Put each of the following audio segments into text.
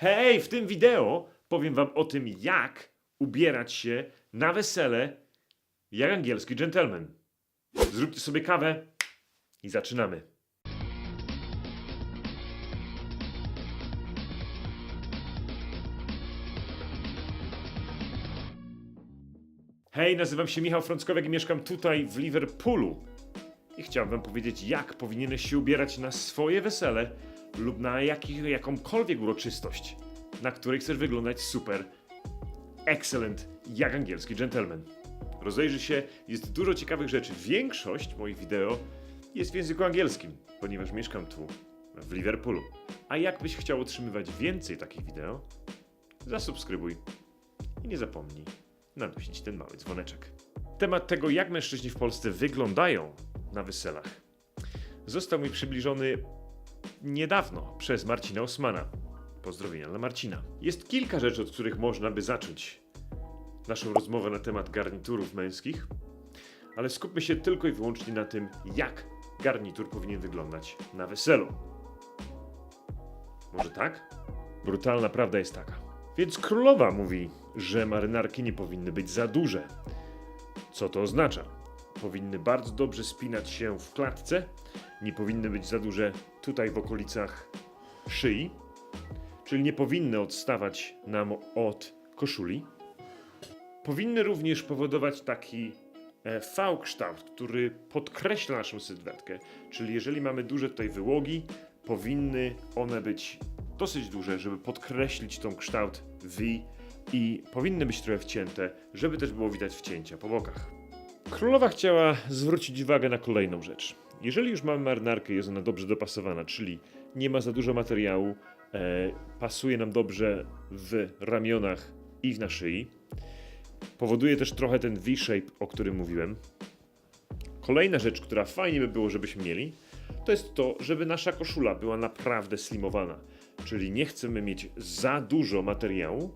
Hej, w tym wideo powiem wam o tym, jak ubierać się na wesele jak angielski gentleman. Zróbcie sobie kawę i zaczynamy. Hej, nazywam się Michał Frąckowiak i mieszkam tutaj w Liverpoolu. I chciałem wam powiedzieć, jak powinieneś się ubierać na swoje wesele lub na jakich, jakąkolwiek uroczystość, na której chcesz wyglądać super, excellent, jak angielski gentleman. Rozejrzyj się, jest dużo ciekawych rzeczy. Większość moich wideo jest w języku angielskim, ponieważ mieszkam tu, w Liverpoolu. A jakbyś chciał otrzymywać więcej takich wideo, zasubskrybuj i nie zapomnij nadusić ten mały dzwoneczek. Temat tego, jak mężczyźni w Polsce wyglądają na weselach, został mi przybliżony niedawno przez Marcina Osmana. Pozdrowienia dla Marcina. Jest kilka rzeczy, od których można by zacząć naszą rozmowę na temat garniturów męskich, ale skupmy się tylko i wyłącznie na tym, jak garnitur powinien wyglądać na weselu. Może tak? Brutalna prawda jest taka. Więc królowa mówi, że marynarki nie powinny być za duże. Co to oznacza? Powinny bardzo dobrze spinać się w klatce, nie powinny być za duże tutaj w okolicach szyi, czyli nie powinny odstawać nam od koszuli. Powinny również powodować taki e, V-kształt, który podkreśla naszą sylwetkę, czyli jeżeli mamy duże tutaj wyłogi, powinny one być dosyć duże, żeby podkreślić tą kształt V i powinny być trochę wcięte, żeby też było widać wcięcia po bokach. Królowa chciała zwrócić uwagę na kolejną rzecz. Jeżeli już mamy marynarkę jest ona dobrze dopasowana, czyli nie ma za dużo materiału, e, pasuje nam dobrze w ramionach i na szyi, powoduje też trochę ten V-shape, o którym mówiłem. Kolejna rzecz, która fajnie by było, żebyśmy mieli, to jest to, żeby nasza koszula była naprawdę slimowana. Czyli nie chcemy mieć za dużo materiału,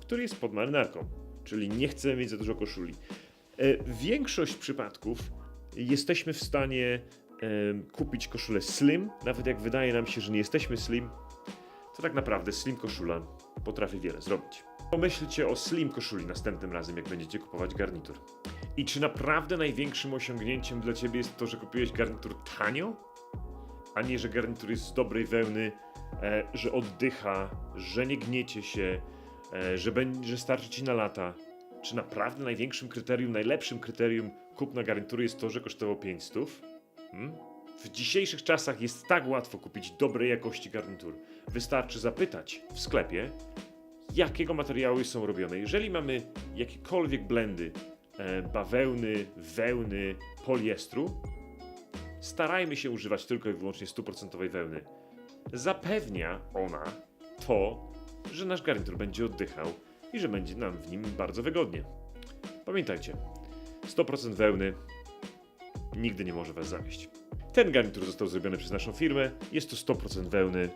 który jest pod marynarką. Czyli nie chcemy mieć za dużo koszuli. E, Większość przypadków jesteśmy w stanie em, kupić koszulę slim, nawet jak wydaje nam się, że nie jesteśmy slim, to tak naprawdę slim koszula potrafi wiele zrobić. Pomyślcie o slim koszuli następnym razem, jak będziecie kupować garnitur. I czy naprawdę największym osiągnięciem dla ciebie jest to, że kupiłeś garnitur tanio? A nie, że garnitur jest z dobrej wełny, e, że oddycha, że nie gniecie się, e, że, że starczy ci na lata. Czy naprawdę największym kryterium, najlepszym kryterium kupna garnitury jest to, że kosztowało 500? Hmm? W dzisiejszych czasach jest tak łatwo kupić dobrej jakości garnitur. Wystarczy zapytać w sklepie, jakiego materiału są robione. Jeżeli mamy jakiekolwiek blendy e, bawełny, wełny, poliestru, starajmy się używać tylko i wyłącznie 100% wełny. Zapewnia ona to, że nasz garnitur będzie oddychał i że będzie nam w nim bardzo wygodnie. Pamiętajcie, 100% wełny nigdy nie może Was zawieść. Ten garnitur został zrobiony przez naszą firmę. Jest to 100% wełny.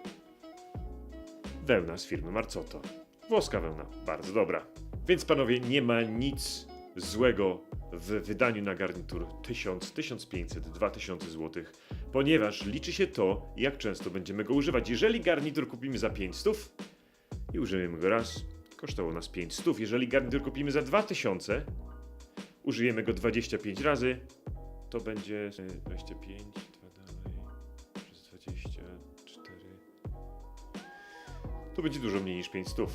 Wełna z firmy Marcoto. Włoska wełna, bardzo dobra. Więc panowie, nie ma nic złego w wydaniu na garnitur 1000, 1500, 2000 zł, ponieważ liczy się to, jak często będziemy go używać. Jeżeli garnitur kupimy za 500 i użyjemy go raz, kosztowało nas 500. Jeżeli garnitur kupimy za 2000, użyjemy go 25 razy, to będzie e, 25, 2 dalej, przez 24. To będzie dużo mniej niż 500.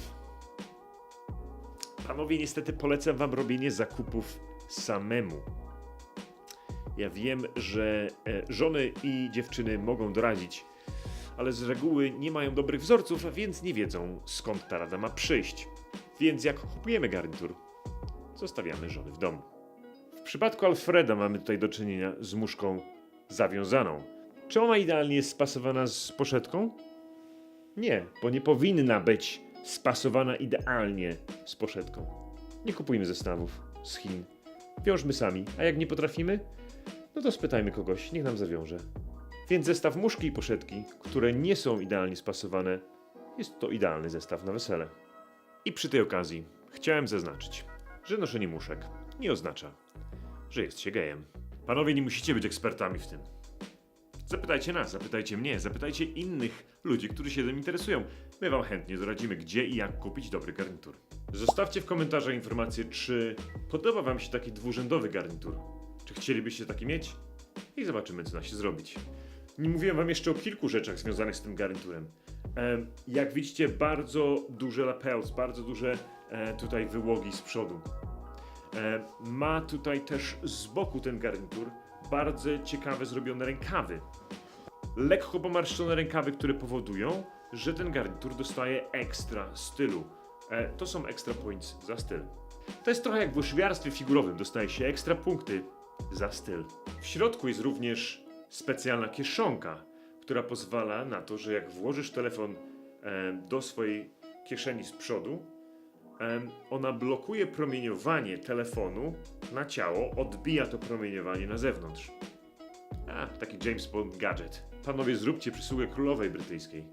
Panowie, niestety polecam wam robienie zakupów samemu. Ja wiem, że e, żony i dziewczyny mogą doradzić, ale z reguły nie mają dobrych wzorców, więc nie wiedzą skąd ta rada ma przyjść. Więc jak kupujemy garnitur, zostawiamy żony w domu. W przypadku Alfreda mamy tutaj do czynienia z muszką zawiązaną. Czy ona idealnie jest spasowana z poszetką? Nie, bo nie powinna być spasowana idealnie z poszetką. Nie kupujmy zestawów z Chin. Wiążmy sami, a jak nie potrafimy, no to spytajmy kogoś, niech nam zawiąże. Więc zestaw muszki i poszetki, które nie są idealnie spasowane, jest to idealny zestaw na wesele. I przy tej okazji chciałem zaznaczyć, że noszenie muszek nie oznacza, że jest się gejem. Panowie, nie musicie być ekspertami w tym. Zapytajcie nas, zapytajcie mnie, zapytajcie innych ludzi, którzy się tym interesują. My Wam chętnie doradzimy, gdzie i jak kupić dobry garnitur. Zostawcie w komentarzach informację, czy podoba Wam się taki dwurzędowy garnitur. Czy chcielibyście taki mieć? I zobaczymy, co da się zrobić. Nie mówiłem Wam jeszcze o kilku rzeczach związanych z tym garniturem. Em, Jak widzicie, bardzo duże lapels, bardzo duże e, tutaj wyłogi z przodu. E, Ma tutaj też z boku ten garnitur bardzo ciekawe zrobione rękawy. Lekko pomarszczone rękawy, które powodują, że ten garnitur dostaje ekstra stylu. E, To są extra points za styl. To jest trochę jak w łyżwiarstwie figurowym, dostaje się ekstra punkty za styl. W środku jest również specjalna kieszonka, która pozwala na to, że jak włożysz telefon e, do swojej kieszeni z przodu, em, ona blokuje promieniowanie telefonu na ciało, odbija to promieniowanie na zewnątrz. A, taki James Bond gadżet. Panowie, zróbcie przysługę królowej brytyjskiej.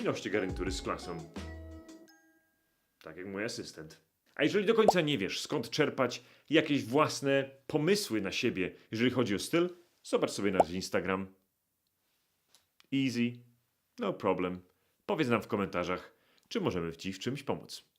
I noście garnitury z klasą. Tak jak mój asystent. A jeżeli do końca nie wiesz, skąd czerpać jakieś własne pomysły na siebie, jeżeli chodzi o styl, zobacz sobie nasz Instagram. Easy, no problem. Powiedz nam w komentarzach, czy możemy Ci w czymś pomóc.